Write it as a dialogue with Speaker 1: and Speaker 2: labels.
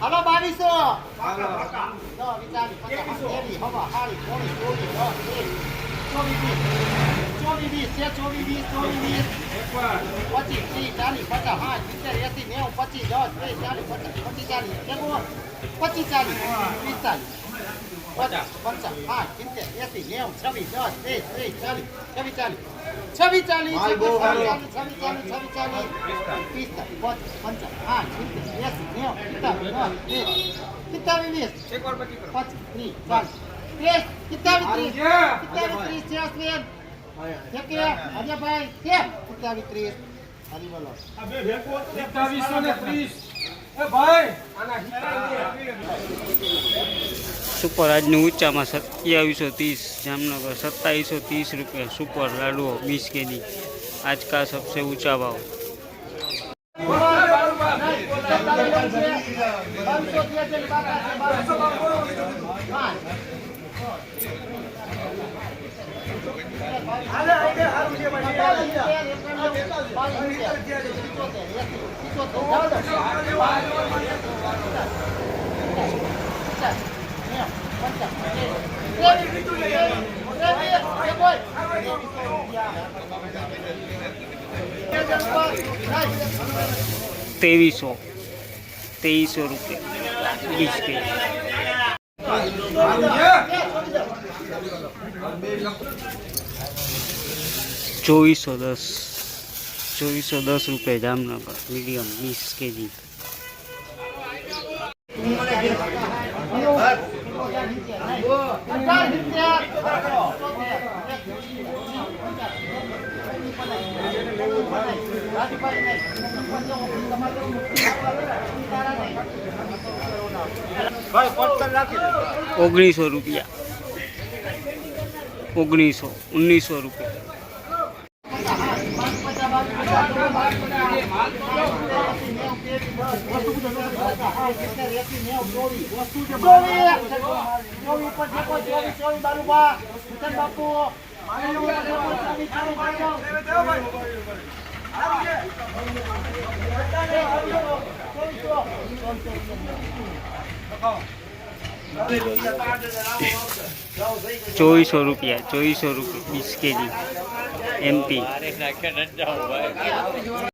Speaker 1: હાલો બાવીસો વિચારી પચાસ તેરી હવા હારી તેરી ચોવીસ ચોવીસ વીસ છે ચોવીસ વીસ ચોવીસ વીસ. પચીસ ત્રીસ ચાલીસ પચાસ સાઠ સિત્તેર એસી નેવું પચીસ દસ ત્રીસ ચાલીસ પચાસ પચીસ ચાલીસ પચીસ ચાલીસ પિસ્તાલીસ પચાસ પચાસ સાઠ સિત્તેર એસી નેવું છવ્વીસ દસ ત્રીસ ત્રીસ ચાલીસ છવ્વીસ ચાલીસ છવ્વીસ ચાલીસ
Speaker 2: બહુ સારો.
Speaker 1: છવ્વીસ ચાલીસ છવ્વીસ ચાલીસ પિસ્તાલીસ પચાસ પંચાવન સાઠ સિત્તેર એસી નેવું પિસ્તાલીસ દસ ત્રીસ પિસ્તાલીસ વીસ પચીસ ત્રીસ ચાલીસ ત્રીસ પિસ્તાલીસ ત્રીસ પિસ્તાલીસ ત્રીસ
Speaker 3: सुपर आज
Speaker 4: ऊँचा में सत्यावीसो तीस जामनगर सत्ताईस सौ तीस रुपया सुपर लाडो वीस के जी आज का सबसे ऊँचा भाव। તેવીસો ત્રેવીસો રૂપિયા. વીસ કે ચોવીસો દસ. ચોવીસો દસ રૂપિયા જામનગર મીડિયમ વીસ કેજી. ઓગણીસો રૂપિયા. ઓગણીસો ઓગણીસો રૂપિયા ચોવીસો રૂપિયા ચોવીસો રૂપિયા વીસ કેજી. એમપી